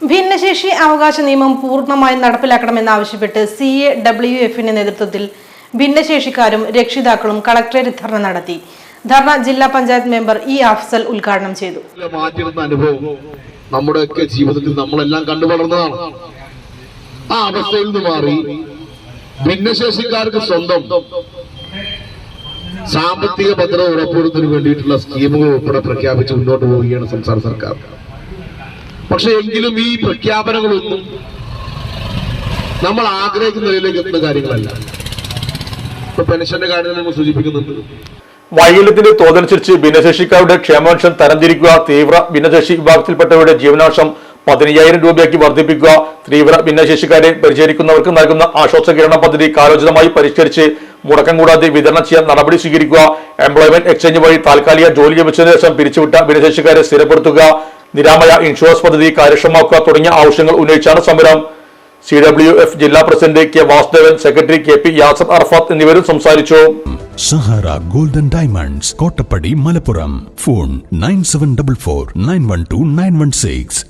ഭിന്നശേഷി അവകാശ നിയമം പൂർണമായും നടപ്പിലാക്കണമെന്നാവശ്യപ്പെട്ട് സി എ ഡബ്ല്യു എഫിന്റെ നേതൃത്വത്തിൽ ഭിന്നശേഷിക്കാരും രക്ഷിതാക്കളും കളക്ടറേറ്റ് ധർണ നടത്തി. ധർണ ജില്ലാ പഞ്ചായത്ത് മെമ്പർ ഇ അഫ്സൽ ഉദ്ഘാടനം ചെയ്തു. അനുഭവം നമ്മുടെയൊക്കെ ജീവിതത്തിൽ നമ്മളെല്ലാം കണ്ടു ആ അവസ്ഥയിൽ നിന്ന് മാറി ഭിന്നശേഷിക്കാർക്ക് സ്വന്തം സാമ്പത്തിക ഭദ്രത ഉറപ്പുവരുത്തുന്നതിന് വേണ്ടിയിട്ടുള്ള സ്കീമുകൾ ഉൾപ്പെടെ പ്രഖ്യാപിച്ച് മുന്നോട്ട് പോവുകയാണ് സംസ്ഥാന സർക്കാർ. പക്ഷെ എങ്കിലും ഈ പ്രഖ്യാപനങ്ങളൊന്നും നമ്മൾ ആഗ്രഹിക്കുന്ന നിലയിലേക്ക് എത്തുന്ന കാര്യങ്ങളല്ല. ഇപ്പൊ പെൻഷന്റെ കാര്യം നമ്മൾ സൂചിപ്പിക്കുന്നുണ്ട്. വൈകല്യത്തിന്റെ തോതനുസരിച്ച് ഭിന്നശേഷിക്കാരുടെ ക്ഷേമപെൻഷൻ തരംതിരിക്കുക തീവ്ര ഭിന്നശേഷി വിഭാഗത്തിൽപ്പെട്ടവരുടെ ജീവനാംശം പതിനയ്യായിരം രൂപയാക്കി വർദ്ധിപ്പിക്കുക തീവ്ര ഭിന്നശേഷിക്കാരെ പരിചരിക്കുന്നവർക്ക് നൽകുന്ന ആശ്വാസ കിരണ പദ്ധതി കാലോചിതമായി പരിഷ്കരിച്ച് മുടക്കം കൂടാതെ വിതരണം ചെയ്യാൻ നടപടി സ്വീകരിക്കുക എംപ്ലോയ്മെന്റ് എക്സ്ചേഞ്ച് വഴി താൽക്കാലിക ജോലി ലഭിച്ചതിനു ശേഷം പിരിച്ചുവിട്ട ഭിന്നശേഷിക്കാരെ സ്ഥിരപ്പെടുത്തുക നിരാമയ ഇൻഷുറൻസ് പദ്ധതി കാര്യക്ഷമമാക്കുക തുടങ്ങിയ ആവശ്യങ്ങൾ ഉന്നയിച്ചാണ് സമരം. സി ഡബ്ല്യു എഫ് ജില്ലാ president K Vasudevan secretary K P Yasar Arafath എന്നിവരും സംസാരിച്ചു. Sahara golden diamonds Kottappadi Malappuram. Phone nine seven double four nine one two nine one six.